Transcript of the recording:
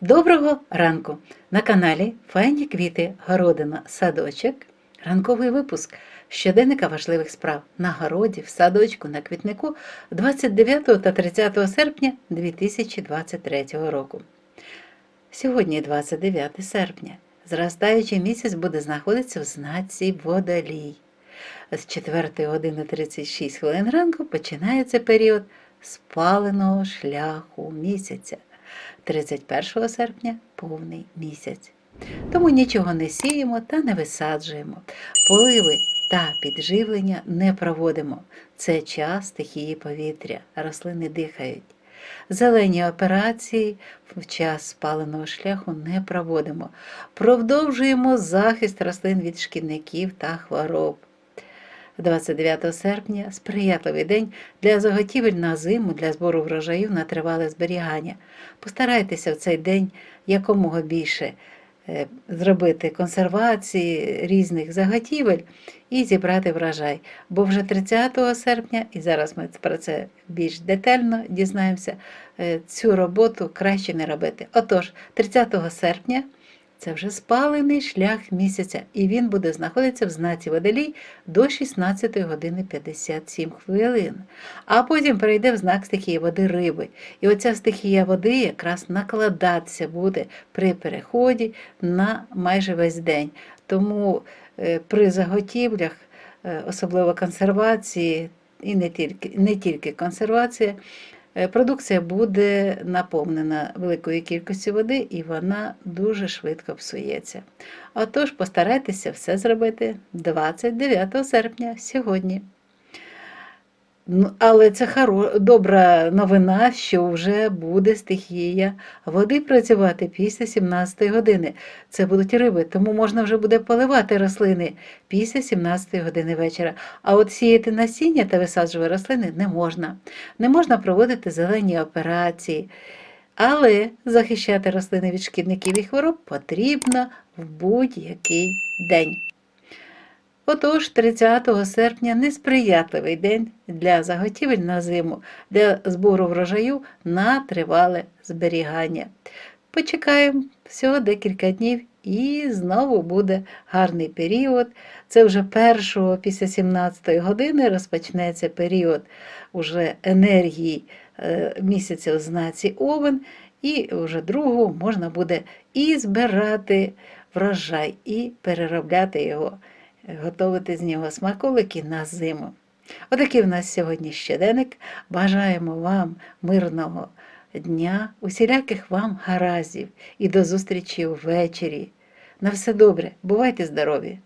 Доброго ранку! На каналі Файні квіти, городина, садочок. Ранковий випуск щоденника важливих справ на городі, в садочку, на квітнику 29 та 30 серпня 2023 року. Сьогодні 29 серпня. Зростаючий місяць буде знаходитися в знаці водолій. З 4 години 36 хвилин ранку починається період спаленого шляху місяця. 31 серпня повний місяць. Тому нічого не сіємо та не висаджуємо. Поливи та підживлення не проводимо. Це час стихії повітря, рослини дихають. Зелені операції в час спаленого шляху не проводимо. Продовжуємо захист рослин від шкідників та хвороб. 29 серпня сприятливий день для заготівель на зиму, для збору врожаю на тривале зберігання. Постарайтеся в цей день якомога більше е, зробити консервації різних заготівель і зібрати врожай. Бо вже 30 серпня, і зараз ми про це більш детально дізнаємося, е, цю роботу краще не робити. Отож, 30 серпня. Це вже спалений шлях місяця, і він буде знаходитися в знаці водолій до 16 години 57 хвилин. А потім перейде в знак стихії води риби. І оця стихія води якраз накладатися буде при переході на майже весь день. Тому е, при заготівлях, е, особливо консервації, і не тільки, не тільки консервація, Продукція буде наповнена великою кількістю води і вона дуже швидко псується. Отож, постарайтеся все зробити 29 серпня сьогодні. Ну, Але це хоро... добра новина, що вже буде стихія води працювати після 17 години. Це будуть риби, тому можна вже буде поливати рослини після 17 години вечора. А от сіяти насіння та висаджувати рослини не можна. Не можна проводити зелені операції. Але захищати рослини від шкідників і хвороб потрібно в будь-який день. Отож, 30 серпня несприятливий день для заготівель на зиму, для збору врожаю на тривале зберігання. Почекаємо всього декілька днів і знову буде гарний період. Це вже першого після 17 години розпочнеться період уже енергії е, місяця в знаці Овен, і вже другого можна буде і збирати врожай, і переробляти його готувати з нього смаколики на зиму. Отакий в нас сьогодні щоденник. Бажаємо вам мирного дня, усіляких вам гараздів і до зустрічі ввечері. На все добре, бувайте здорові!